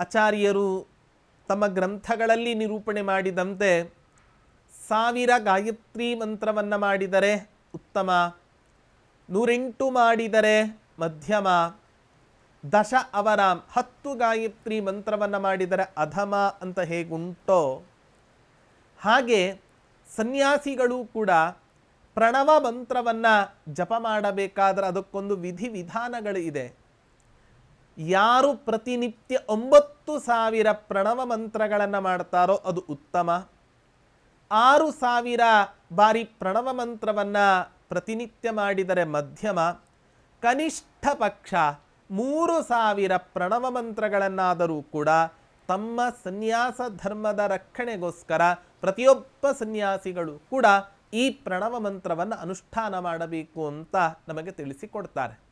ಆಚಾರ್ಯರು ತಮ್ಮ ಗ್ರಂಥಗಳಲ್ಲಿ ನಿರೂಪಣೆ ಮಾಡಿದಂತೆ ಸಾವಿರ ಗಾಯತ್ರಿ ಮಂತ್ರವನ್ನು ಮಾಡಿದರೆ ಉತ್ತಮ, ನೂರೆಂಟು ಮಾಡಿದರೆ ಮಧ್ಯಮ, ದಶ ಅವರಾಮ್ ಹತ್ತು ಗಾಯತ್ರಿ ಮಂತ್ರವನ್ನು ಮಾಡಿದರೆ ಅಧಮ ಅಂತ ಹೇಗುಂಟೋ? ಹಾಗೆ ಸನ್ಯಾಸಿಗಳು ಕೂಡ ಪ್ರಣವ ಮಂತ್ರವನ್ನು ಜಪ ಮಾಡಬೇಕಾದ್ರೆ ಅದಕ್ಕೊಂದು ವಿಧಿವಿಧಾನಗಳು ಇದೆ. ಯಾರು ಪ್ರತಿನಿತ್ಯ ಒಂಬತ್ತು ಸಾವಿರ ಪ್ರಣವ ಮಂತ್ರಗಳನ್ನು ಮಾಡ್ತಾರೋ ಅದು ಉತ್ತಮ. ಆರು ಸಾವಿರ ಬಾರಿ ಪ್ರಣವ ಮಂತ್ರವನ್ನು ಪ್ರತಿನಿತ್ಯ ಮಾಡಿದರೆ ಮಧ್ಯಮ. ಕನಿಷ್ಠ ಪಕ್ಷ ಮೂರು ಸಾವಿರ ಪ್ರಣವ ಮಂತ್ರಗಳನ್ನಾದರೂ ಕೂಡ ತಮ್ಮ ಸನ್ಯಾಸ ಧರ್ಮದ ರಕ್ಷಣೆಗೋಸ್ಕರ ಪ್ರತಿಯೊಬ್ಬ ಸನ್ಯಾಸಿಗಳು ಕೂಡ ಈ ಪ್ರಣವ ಮಂತ್ರವನ್ನು ಅನುಷ್ಠಾನ ಮಾಡಬೇಕು ಅಂತ ನಮಗೆ ತಿಳಿಸಿಕೊಡ್ತಾರೆ.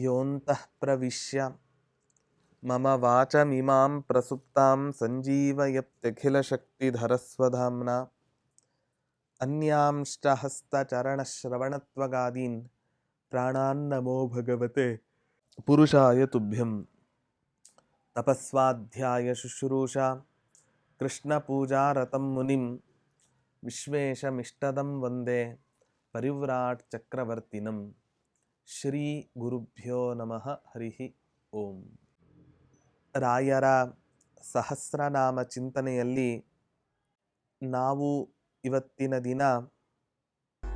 योऽन्तः प्रविश्य। मम वाचमिमां प्रसुप्तां सञ्जीवयत्यखिलशक्तिधरस्वधाम्ना। अन्यांश्च हस्तचरणश्रवणत्वगादीन् प्राणान्नमो भगवते पुरुषाय तुभ्यं तपःस्वाध्याय शुश्रूषा। कृष्णपूजारतं मुनिं विश्वेशमिष्टदं वन्दे। परिव्राट् चक्रवर्तिनम्। ಶ್ರೀ ಗುರುಭ್ಯೋ ನಮಃ ಹರಿಹಿ ಓಂ. ರಾಯರ ಸಹಸ್ರನಾಮ ಚಿಂತನೆಯಲ್ಲಿ ನಾವು ಇವತ್ತಿನ ದಿನ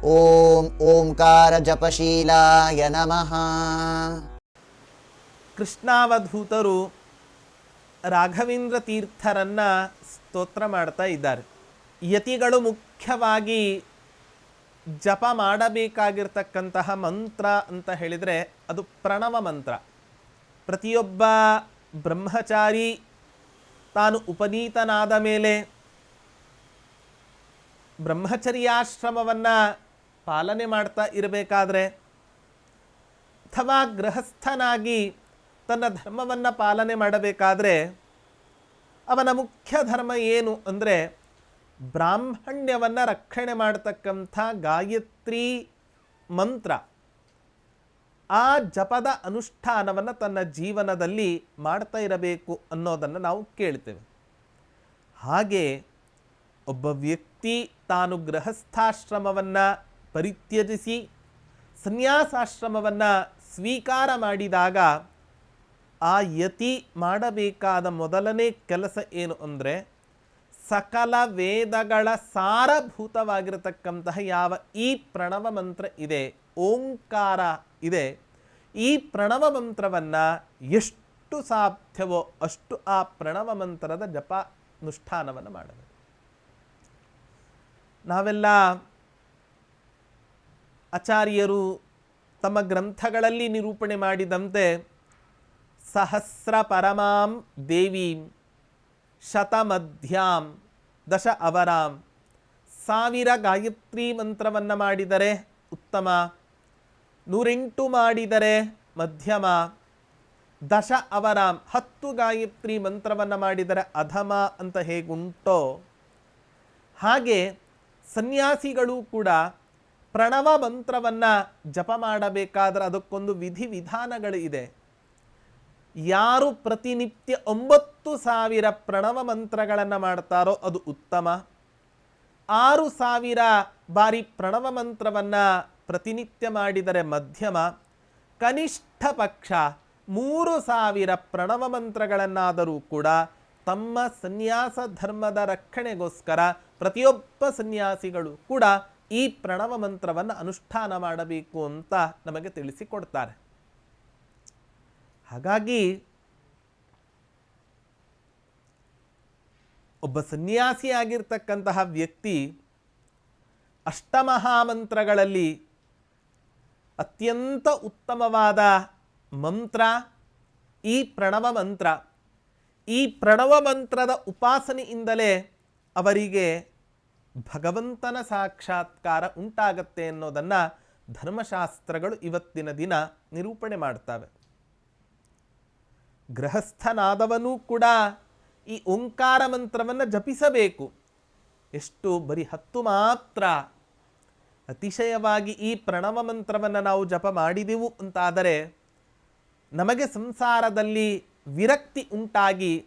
ಓಂ ಓಂಕಾರ ಜಪಶೀಲಾಯ ನಮಃ. ಕೃಷ್ಣಾವಧೂತರು ರಾಘವೇಂದ್ರ ತೀರ್ಥರನ್ನ ಸ್ತೋತ್ರ ಮಾಡ್ತಾ ಇದ್ದಾರೆ. ಯತಿಗಳು ಮುಖ್ಯವಾಗಿ ಜಪ ಮಾಡಬೇಕಾಗಿರ್ತಕ್ಕಂತಹ ಮಂತ್ರ ಅಂತ ಹೇಳಿದರೆ ಅದು ಪ್ರಣವ ಮಂತ್ರ. ಪ್ರತಿಯೊಬ್ಬ ಬ್ರಹ್ಮಚಾರಿ ತಾನು ಉಪನೀತನಾದ ಮೇಲೆ ಬ್ರಹ್ಮಚರ್ಯಾಶ್ರಮವನ್ನು ಪಾಲನೆ ಮಾಡ್ತಾ ಇರಬೇಕಾದ್ರೆ ಅಥವಾ ಗೃಹಸ್ಥನಾಗಿ ತನ್ನ ಧರ್ಮವನ್ನು ಪಾಲನೆ ಮಾಡಬೇಕಾದ್ರೆ ಅವನ ಮುಖ್ಯ ಧರ್ಮ ಏನು ಅಂದರೆ ಬ್ರಾಹ್ಮಣ್ಯವನ್ನು ರಕ್ಷಣೆ ಮಾಡತಕ್ಕಂಥ ಗಾಯತ್ರಿ ಮಂತ್ರ. ಆ ಜಪದ ಅನುಷ್ಠಾನವನ್ನು ತನ್ನ ಜೀವನದಲ್ಲಿ ಮಾಡ್ತಾ ಇರಬೇಕು ಅನ್ನೋದನ್ನು ನಾವು ಕೇಳ್ತೇವೆ. ಹಾಗೆ ಒಬ್ಬ ವ್ಯಕ್ತಿ ತಾನು ಗೃಹಸ್ಥಾಶ್ರಮವನ್ನು ಪರಿತ್ಯಜಿಸಿ, ಸನ್ಯಾಸಾಶ್ರಮವನ್ನು ಸ್ವೀಕಾರ ಮಾಡಿದಾಗ ಆ ಯತಿ ಮಾಡಬೇಕಾದ ಮೊದಲನೇ ಕೆಲಸ ಏನು ಅಂದರೆ ಸಕಲ ವೇದಗಳ ಸಾರಭೂತವಾಗಿರತಕ್ಕಂತಹ ಯಾವ ಈ ಪ್ರಣವ ಮಂತ್ರ ಇದೆ, ಓಂಕಾರ ಇದೆ, ಈ ಪ್ರಣವ ಮಂತ್ರವನ್ನು ಎಷ್ಟು ಸಾಧ್ಯವೋ ಅಷ್ಟು ಆ ಪ್ರಣವ ಮಂತ್ರದ ಜಪ ಅನುಷ್ಠಾನವನ್ನು ಮಾಡಬೇಕು. ನಾವೆಲ್ಲ ಆಚಾರ್ಯರು ತಮ್ಮ ಗ್ರಂಥಗಳಲ್ಲಿ ನಿರೂಪಣೆ ಮಾಡಿದಂತೆ ಸಹಸ್ರ ಪರಮಾಂ ದೇವೀಂ ಶತಮಧ್ಯಾಂ ದಶ ಅವರಾಂ. ಸಾವಿರ ಗಾಯತ್ರಿ ಮಂತ್ರವನ್ನು ಮಾಡಿದರೆ ಉತ್ತಮ. ನೂರೆಂಟು ಮಾಡಿದರೆ ಮಧ್ಯಮ. ದಶ ಅವರಾಂ, ಹತ್ತು ಗಾಯತ್ರಿ ಮಂತ್ರವನ್ನು ಮಾಡಿದರೆ ಅಧಮ ಅಂತ ಹೇಗುಂಟೋ? ಹಾಗೆ ಸನ್ಯಾಸಿಗಳು ಕೂಡ ಪ್ರಣವ ಮಂತ್ರವನ್ನು ಜಪ ಮಾಡಬೇಕಾದ್ರೆ ಅದಕ್ಕೊಂದು ವಿಧಿ ವಿಧಾನಗಳು ಇದೆ. ಯಾರು ಪ್ರತಿನಿತ್ಯ ಒಂಬತ್ತು ಸಾವಿರ ಪ್ರಣವ ಮಂತ್ರಗಳನ್ನು ಮಾಡ್ತಾರೋ ಅದು ಉತ್ತಮ. ಆರು ಸಾವಿರ ಬಾರಿ ಪ್ರಣವ ಮಂತ್ರವನ್ನು ಪ್ರತಿನಿತ್ಯ ಮಾಡಿದರೆ ಮಧ್ಯಮ. ಕನಿಷ್ಠ ಪಕ್ಷ ಮೂರು ಸಾವಿರ ಪ್ರಣವ ಮಂತ್ರಗಳನ್ನಾದರೂ ಕೂಡ ತಮ್ಮ ಸನ್ಯಾಸ ಧರ್ಮದ ರಕ್ಷಣೆಗೋಸ್ಕರ ಪ್ರತಿಯೊಬ್ಬ ಸನ್ಯಾಸಿಗಳು ಕೂಡ ಈ ಪ್ರಣವ ಮಂತ್ರವನ್ನು ಅನುಷ್ಠಾನ ಮಾಡಬೇಕು ಅಂತ ನಮಗೆ ತಿಳಿಸಿಕೊಡ್ತಾರೆ. ಹಾಗಾಗಿ ಒಬ್ಬ ಸನ್ಯಾಸಿಯಾಗಿರ್ತಕ್ಕಂತಹ ವ್ಯಕ್ತಿ ಅಷ್ಟಮಹಾಮಂತ್ರಗಳಲ್ಲಿ ಅತ್ಯಂತ ಉತ್ತಮವಾದ ಮಂತ್ರ, ಈ ಪ್ರಣವ ಮಂತ್ರ, ಈ ಪ್ರಣವ ಮಂತ್ರದ ಉಪಾಸನೆಯಿಂದಲೇ ಅವರಿಗೆ ಭಗವಂತನ ಸಾಕ್ಷಾತ್ಕಾರ ಉಂಟಾಗತ್ತೆ ಅನ್ನೋದನ್ನು ಧರ್ಮಶಾಸ್ತ್ರಗಳು ಇವತ್ತಿನ ದಿನ ನಿರೂಪಣೆ ಮಾಡ್ತವೆ. ಗೃಹಸ್ಥನಾದವನೂ ಕೂಡ ಈ ಓಂಕಾರ ಮಂತ್ರವನ್ನು ಜಪಿಸಬೇಕು. ಎಷ್ಟು ಬರೀ ಹತ್ತು ಮಾತ್ರ ಅತಿಶಯವಾಗಿ ಈ ಪ್ರಣವ ಮಂತ್ರವನ್ನು ನಾವು ಜಪ ಮಾಡಿದೆವು ಅಂತಾದರೆ ನಮಗೆ ಸಂಸಾರದಲ್ಲಿ ವಿರಕ್ತಿ ಉಂಟಾಗಿ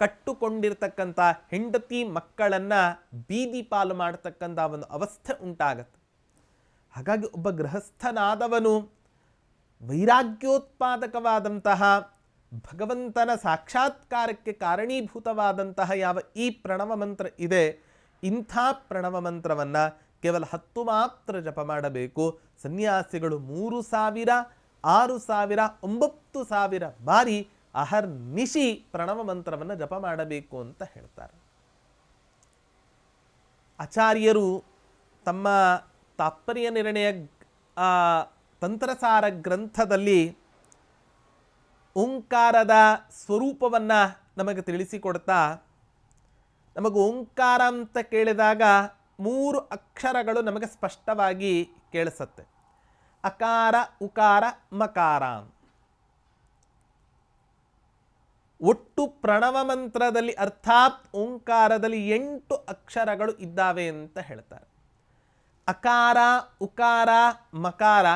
ಕಟ್ಟುಕೊಂಡಿರ್ತಕ್ಕಂಥ ಹೆಂಡತಿ ಮಕ್ಕಳನ್ನು ಬೀದಿ ಪಾಲು ಮಾಡತಕ್ಕಂಥ ಒಂದು ಅವಸ್ಥೆ ಉಂಟಾಗತ್ತೆ. ಹಾಗಾಗಿ ಒಬ್ಬ ಗೃಹಸ್ಥನಾದವನು ವೈರಾಗ್ಯೋತ್ಪಾದಕವಾದಂತಹ ಭಗವಂತನ ಸಾಕ್ಷಾತ್ಕಾರಕ್ಕೆ ಕಾರಣೀಭೂತವಾದಂತಹ ಯಾವ ಈ ಪ್ರಣವ ಮಂತ್ರ ಇದೆ, ಇಂಥ ಪ್ರಣವ ಮಂತ್ರವನ್ನು ಕೇವಲ ಹತ್ತು ಮಾತ್ರ ಜಪ ಮಾಡಬೇಕು. ಸನ್ಯಾಸಿಗಳು ಮೂರು ಸಾವಿರ, ಆರು ಸಾವಿರ, ಒಂಬತ್ತು ಸಾವಿರ ಬಾರಿ ಅಹರ್ನಿಶಿ ಪ್ರಣವ ಮಂತ್ರವನ್ನು ಜಪ ಮಾಡಬೇಕು ಅಂತ ಹೇಳ್ತಾರೆ. ಆಚಾರ್ಯರು ತಮ್ಮ ತಾತ್ಪರ್ಯ ನಿರ್ಣಯ ತಂತ್ರಸಾರ ಗ್ರಂಥದಲ್ಲಿ ಓಂಕಾರದ ಸ್ವರೂಪವನ್ನು ನಮಗೆ ತಿಳಿಸಿಕೊಡ್ತಾ, ನಮಗೆ ಓಂಕಾರ ಅಂತ ಕೇಳಿದಾಗ ಮೂರು ಅಕ್ಷರಗಳು ನಮಗೆ ಸ್ಪಷ್ಟವಾಗಿ ಕೇಳಿಸತ್ತೆ. ಅಕಾರ, ಉಕಾರ, ಮಕಾರ. ಒಟ್ಟು ಪ್ರಣವ ಮಂತ್ರದಲ್ಲಿ ಅರ್ಥಾತ್ ಓಂಕಾರದಲ್ಲಿ ಎಂಟು ಅಕ್ಷರಗಳು ಇದ್ದಾವೆ ಅಂತ ಹೇಳ್ತಾರೆ. ಅಕಾರ, ಉಕಾರ, ಮಕಾರ,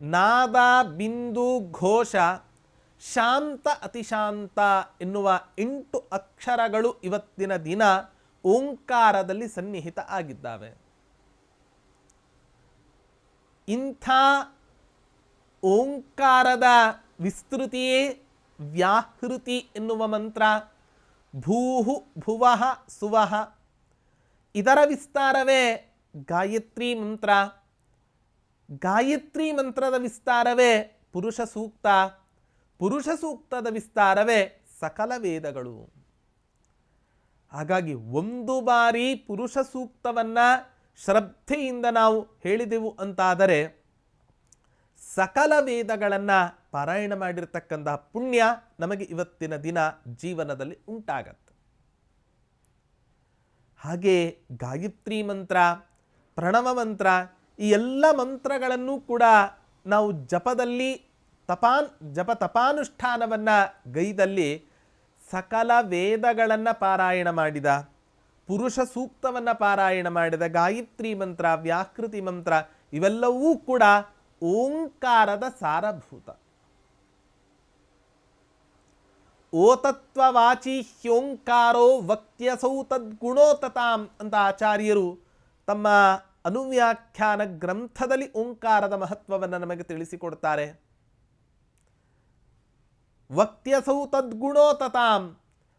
ನಾದ, ಬಿಂದು, ಘೋಷ ಶಾಂತ ಅತಿಶಾಂತ ಎನ್ನುವ ಎಂಟು ಅಕ್ಷರಗಳು ಇವತ್ತಿನ ದಿನ ಓಂಕಾರದಲ್ಲಿ ಸನ್ನಿಹಿತ ಆಗಿದ್ದಾವೆ. ಇಂಥ ಓಂಕಾರದ ವಿಸ್ತೃತಿಯೇ ವ್ಯಾಹೃತಿ ಎನ್ನುವ ಮಂತ್ರ ಭೂಹು ಭುವಃ ಸುವಃ ಇದರ ವಿಸ್ತಾರವೇ ಗಾಯತ್ರಿ ಮಂತ್ರ. ಗಾಯತ್ರಿ ಮಂತ್ರದ ವಿಸ್ತಾರವೇ ಪುರುಷ ಸೂಕ್ತ ಪುರುಷ ಸೂಕ್ತದ ವಿಸ್ತಾರವೇ ಸಕಲ ವೇದಗಳು. ಹಾಗಾಗಿ ಒಂದು ಬಾರಿ ಪುರುಷ ಸೂಕ್ತವನ್ನು ಶ್ರದ್ಧೆಯಿಂದ ನಾವು ಹೇಳಿದೆವು ಅಂತಾದರೆ ಸಕಲ ವೇದಗಳನ್ನು ಪಾರಾಯಣ ಮಾಡಿರ್ತಕ್ಕಂತಹ ಪುಣ್ಯ ನಮಗೆ ಇವತ್ತಿನ ದಿನ ಜೀವನದಲ್ಲಿ ಉಂಟಾಗತ್ತೆ. ಹಾಗೆ ಗಾಯತ್ರಿ ಮಂತ್ರ, ಪ್ರಣವ ಮಂತ್ರ ಈ ಎಲ್ಲ ಮಂತ್ರಗಳನ್ನು ಕೂಡ ನಾವು ಜಪದಲ್ಲಿ ತಪಾನ್ ಜಪ ತಪಾನುಷ್ಠಾನವನ್ನು ಗೈದಲ್ಲಿ ಸಕಲ ವೇದಗಳನ್ನು ಪಾರಾಯಣ ಮಾಡಿದ. ಪುರುಷ ಸೂಕ್ತವನ್ನು ಪಾರಾಯಣ ಮಾಡಿದ. ಗಾಯತ್ರಿ ಮಂತ್ರ, ವ್ಯಾಕೃತಿ ಮಂತ್ರ, ಇವೆಲ್ಲವೂ ಕೂಡ ಓಂಕಾರದ ಸಾರಭೂತ. ಓತತ್ವವಾಚಿ ಹ್ಯೋಂಕಾರೋ ವಕ್ತ್ಯಸೌ ತದ್ಗುಣೋತತಾಂ ಅಂತ ಆಚಾರ್ಯರು ತಮ್ಮ ಅನುವ್ಯಾಖ್ಯಾನ ಗ್ರಂಥದಲ್ಲಿ ಓಂಕಾರದ ಮಹತ್ವವನ್ನು ನಮಗೆ ತಿಳಿಸಿಕೊಡ್ತಾರೆ. ವಕ್ಯಸೌ ತದ್ಗುಣೋತತಾಂ.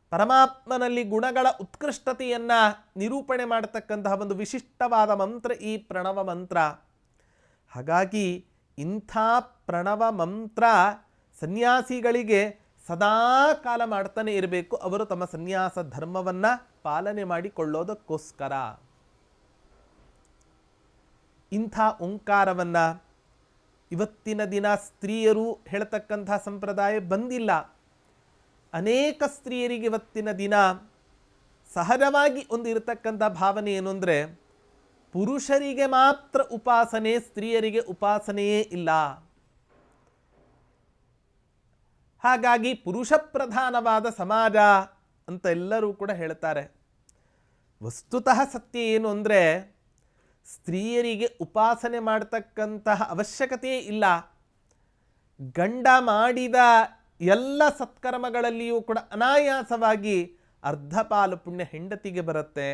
ಪರಮಾತ್ಮನಲ್ಲಿ ಗುಣಗಳ ಉತ್ಕೃಷ್ಟತೆಯನ್ನು ನಿರೂಪಣೆ ಮಾಡತಕ್ಕಂತಹ ಒಂದು ವಿಶಿಷ್ಟವಾದ ಮಂತ್ರ ಈ ಪ್ರಣವ ಮಂತ್ರ. ಹಾಗಾಗಿ ಇಂಥ ಪ್ರಣವ ಮಂತ್ರ ಸನ್ಯಾಸಿಗಳಿಗೆ ಸದಾ ಕಾಲ ಮಾಡ್ತಾನೆ ಇರಬೇಕು. ಅವರು ತಮ್ಮ ಸನ್ಯಾಸ ಧರ್ಮವನ್ನು ಪಾಲನೆ ಮಾಡಿಕೊಳ್ಳೋದಕ್ಕೋಸ್ಕರ. ಇಂಥ ಓಂಕಾರವನ್ನು ಇವತ್ತಿನ ದಿನ ಸ್ತ್ರೀಯರು ಹೇಳತಕ್ಕಂಥ ಸಂಪ್ರದಾಯ ಬಂದಿಲ್ಲ. ಅನೇಕ ಸ್ತ್ರೀಯರಿಗೆ ಇವತ್ತಿನ ದಿನ ಸಹಜವಾಗಿ ಒಂದು ಇರತಕ್ಕಂಥ ಭಾವನೆ ಏನು ಅಂದರೆ, ಪುರುಷರಿಗೆ ಮಾತ್ರ ಉಪಾಸನೆ, ಸ್ತ್ರೀಯರಿಗೆ ಉಪಾಸನೆಯೇ ಇಲ್ಲ. ಹಾಗಾಗಿ ಪುರುಷ ಪ್ರಧಾನವಾದ ಸಮಾಜ ಅಂತ ಎಲ್ಲರೂ ಕೂಡ ಹೇಳ್ತಾರೆ. ವಸ್ತುತಃ ಸತ್ಯ ಏನು ಅಂದರೆ ಸ್ತ್ರೀಯರಿಗೆ ಉಪಾಸನೆ ಮಾಡತಕ್ಕಂತಹ ಅವಶ್ಯಕತೆಯೇ ಇಲ್ಲ. ಗಂಡ ಮಾಡಿದ ಎಲ್ಲ ಸತ್ಕರ್ಮಗಳಲ್ಲಿಯೂ ಕೂಡ ಅನಾಯಾಸವಾಗಿ ಅರ್ಧ ಪಾಲು ಪುಣ್ಯ ಹೆಂಡತಿಗೆ ಬರುತ್ತೆ.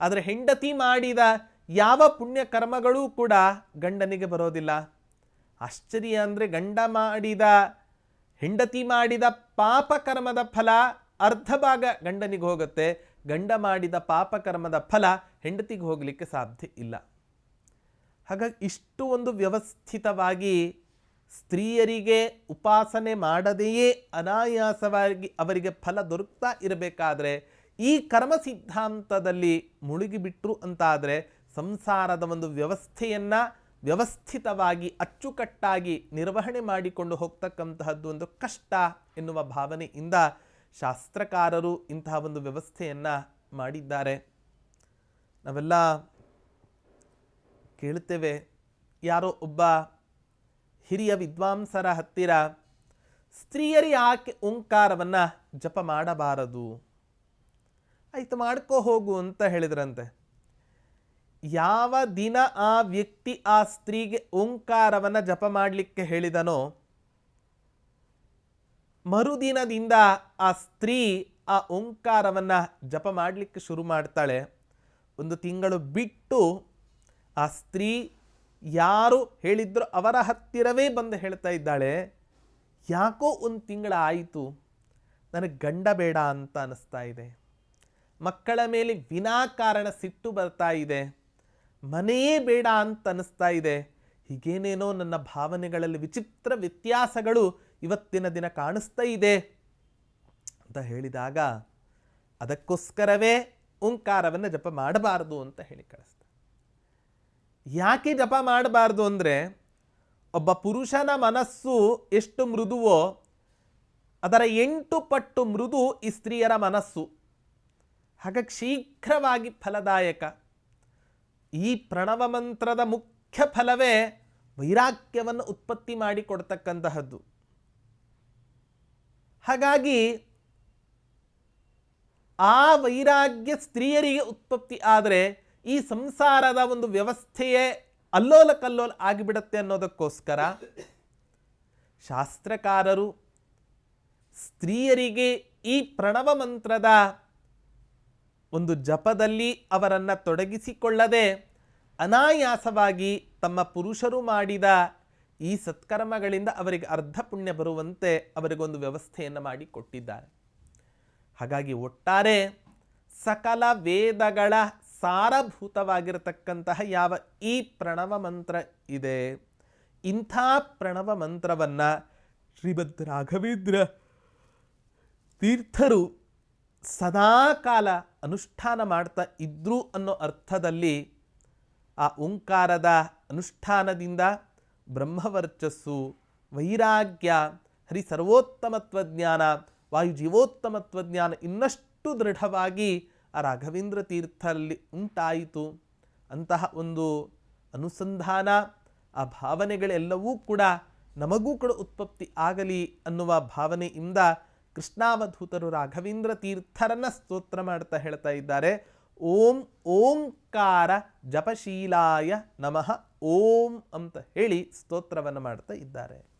ಆದರೆ ಹೆಂಡತಿ ಮಾಡಿದ ಯಾವ ಪುಣ್ಯ ಕರ್ಮಗಳೂ ಕೂಡ ಗಂಡನಿಗೆ ಬರೋದಿಲ್ಲ. ಆಶ್ಚರ್ಯ ಅಂದರೆ ಗಂಡ ಮಾಡಿದ, ಹೆಂಡತಿ ಮಾಡಿದ ಪಾಪ ಕರ್ಮದ ಫಲ ಅರ್ಧ ಭಾಗ ಗಂಡನಿಗೆ ಹೋಗುತ್ತೆ. ಗಂಡ ಮಾಡಿದ ಪಾಪ ಕರ್ಮದ ಫಲ ಹೆಂಡತಿಗೆ ಹೋಗಲಿಕ್ಕೆ ಸಾಧ್ಯ ಇಲ್ಲ. ಹಾಗಾಗಿ ಇಷ್ಟು ಒಂದು ವ್ಯವಸ್ಥಿತವಾಗಿ ಸ್ತ್ರೀಯರಿಗೆ ಉಪಾಸನೆ ಮಾಡದೆಯೇ ಅನಾಯಾಸವಾಗಿ ಅವರಿಗೆ ಫಲ ದೊರಕ್ತಾ ಇರಬೇಕಾದರೆ, ಈ ಕರ್ಮ ಸಿದ್ಧಾಂತದಲ್ಲಿ ಮುಳುಗಿಬಿಟ್ರು ಅಂತಾದರೆ ಸಂಸಾರದ ಒಂದು ವ್ಯವಸ್ಥೆಯನ್ನು ವ್ಯವಸ್ಥಿತವಾಗಿ ಅಚ್ಚುಕಟ್ಟಾಗಿ ನಿರ್ವಹಣೆ ಮಾಡಿಕೊಂಡು ಹೋಗ್ತಕ್ಕಂತಹದ್ದು ಒಂದು ಕಷ್ಟ ಎನ್ನುವ ಭಾವನೆಯಿಂದ ಶಾಸ್ತ್ರಕಾರರು ಇಂತಹ ಒಂದು ವ್ಯವಸ್ಥೆಯನ್ನು ಮಾಡಿದ್ದಾರೆ. ನಾವೆಲ್ಲ ಕೇಳುತ್ತೇವೆ, ಯಾರೋ ಒಬ್ಬ ಹಿರಿಯ ವಿದ್ವಾಂಸರ ಹತ್ತಿರ, ಸ್ತ್ರೀಯರಿ ಆಕೆ ಓಂಕಾರವನ್ನು ಜಪ ಮಾಡಬಾರದು. ಆಯಿತು ಮಾಡ್ಕೋ ಹೋಗು ಅಂತ ಹೇಳಿದ್ರಂತೆ. ಯಾವ ದಿನ ಆ ವ್ಯಕ್ತಿ ಆ ಸ್ತ್ರೀಗೆ ಓಂಕಾರವನ್ನು ಜಪ ಮಾಡಲಿಕ್ಕೆ ಹೇಳಿದನೋ, ಮರುದಿನದಿಂದ ಆ ಸ್ತ್ರೀ ಆ ಓಂಕಾರವನ್ನು ಜಪ ಮಾಡಲಿಕ್ಕೆ ಶುರು ಮಾಡ್ತಾಳೆ. ಒಂದು ತಿಂಗಳು ಬಿಟ್ಟು ಆ ಸ್ತ್ರೀ ಯಾರು ಹೇಳಿದ್ರು ಅವರ ಹತ್ತಿರವೇ ಬಂದು ಹೇಳ್ತಾ ಇದ್ದಾಳೆ, ಯಾಕೋ ಒಂದು ತಿಂಗಳ ಆಯಿತು, ನನಗೆ ಗಂಡ ಬೇಡ ಅಂತ ಅನ್ನಿಸ್ತಾ ಇದೆ. ಮಕ್ಕಳ ಮೇಲೆ ವಿನಾಕಾರಣ ಸಿಟ್ಟು ಬರ್ತಾ ಇದೆ, ಮನೆಯೇ ಬೇಡ ಅಂತ ಅನ್ನಿಸ್ತಾ ಇದೆ. ಹೀಗೇನೇನೋ ನನ್ನ ಭಾವನೆಗಳಲ್ಲಿ ವಿಚಿತ್ರ ವ್ಯತ್ಯಾಸಗಳು ಇವತ್ತಿನ ದಿನ ಕಾಣಿಸ್ತಾ ಇದೆ ಅಂತ ಹೇಳಿದಾಗ ಅದಕ್ಕೋಸ್ಕರವೇ ಓಂಕಾರವನ್ನು ಜಪ ಮಾಡಬಾರದು ಅಂತ ಹೇಳಿ ಕಳಿಸ್ತಾರೆ. ಯಾಕೆ ಜಪ ಮಾಡಬಾರ್ದು ಅಂದರೆ ಒಬ್ಬ ಪುರುಷನ ಮನಸ್ಸು ಎಷ್ಟು ಮೃದುವೋ, ಅದರ ಎಂಟು ಪಟ್ಟು ಮೃದು ಈ ಸ್ತ್ರೀಯರ ಮನಸ್ಸು. ಹಾಗಾಗಿ ಶೀಘ್ರವಾಗಿ ಫಲದಾಯಕ. ಈ ಪ್ರಣವ ಮಂತ್ರದ ಮುಖ್ಯ ಫಲವೇ ವೈರಾಗ್ಯವನ್ನು ಉತ್ಪತ್ತಿ ಮಾಡಿಕೊಡ್ತಕ್ಕಂತಹದ್ದು. ಹಾಗಾಗಿ ಆ ವೈರಾಗ್ಯ ಸ್ತ್ರೀಯರಿಗೆ ಉತ್ಪತ್ತಿ ಆದರೆ ಈ ಸಂಸಾರದ ಒಂದು ವ್ಯವಸ್ಥೆಯೇ ಅಲ್ಲೋಲ ಕಲ್ಲೋಲ ಆಗಿಬಿಡತ್ತೆ ಅನ್ನೋದಕ್ಕೋಸ್ಕರ ಶಾಸ್ತ್ರಕಾರರು ಸ್ತ್ರೀಯರಿಗೆ ಈ ಪ್ರಣವ ಮಂತ್ರದ ಒಂದು ಜಪದಲ್ಲಿ ಅವರನ್ನು ತೊಡಗಿಸಿಕೊಳ್ಳದೆ ಅನಾಯಾಸವಾಗಿ ತಮ್ಮ ಪುರುಷರು ಮಾಡಿದ ಈ ಸತ್ಕರ್ಮಗಳಿಂದ ಅವರಿಗೆ ಅರ್ಧ ಪುಣ್ಯ ಬರುವಂತೆ ಅವರಿಗೊಂದು ವ್ಯವಸ್ಥೆಯನ್ನು ಮಾಡಿ ಕೊಟ್ಟಿದ್ದಾರೆ ಹಾಗಾಗಿ ಒಟ್ಟಾರೆ ಸಕಲ ವೇದಗಳ ಸಾರಭೂತವಾಗಿರತಕ್ಕಂತಹ ಯಾವ ಈ ಪ್ರಣವ ಮಂತ್ರ ಇದೆ, ಇಂಥ ಪ್ರಣವ ಮಂತ್ರವನ್ನು ಶ್ರೀಮದ್ ರಾಘವೇಂದ್ರ ತೀರ್ಥರು ಸದಾಕಾಲ ಅನುಷ್ಠಾನ ಮಾಡ್ತಾ ಇದ್ರು ಅನ್ನೋ ಅರ್ಥದಲ್ಲಿ ಆ ಓಂಕಾರದ ಅನುಷ್ಠಾನದಿಂದ ಬ್ರಹ್ಮವರ್ಚಸ್ಸು, ವೈರಾಗ್ಯ ಹರಿ ಸರ್ವೋತ್ತಮತ್ವಜ್ಞಾನ ಜೀವೋತ್ತಮತ್ವಜ್ಞಾನ ಇನ್ನಷ್ಟು ದೃಢವಾಗಿ ಆ ರಾಘವೇಂದ್ರ ತೀರ್ಥರಲ್ಲಿ ಉಂಟಾಯಿತು. ಅಂತಹ ಒಂದು ಅನುಸಂಧಾನ, ಆ ಭಾವನೆಗಳೆಲ್ಲವೂ ಕೂಡ ನಮಗೂ ಕೂಡ ಉತ್ಪತ್ತಿ ಆಗಲಿ ಅನ್ನುವ ಭಾವನೆಯಿಂದ ಕೃಷ್ಣಾವಧೂತರು ರಾಘವೇಂದ್ರ ತೀರ್ಥರನ್ನ ಸ್ತೋತ್ರ ಮಾಡ್ತಾ ಹೇಳ್ತಾ ಇದ್ದಾರೆ. ಓಂ ಓಂಕಾರ ಜಪಶೀಲಾಯ ನಮಃ ಓಂ ಅಂತ ಹೇಳಿ ಸ್ತೋತ್ರವನ್ನು ಮಾಡ್ತಾ ಇದ್ದಾರೆ.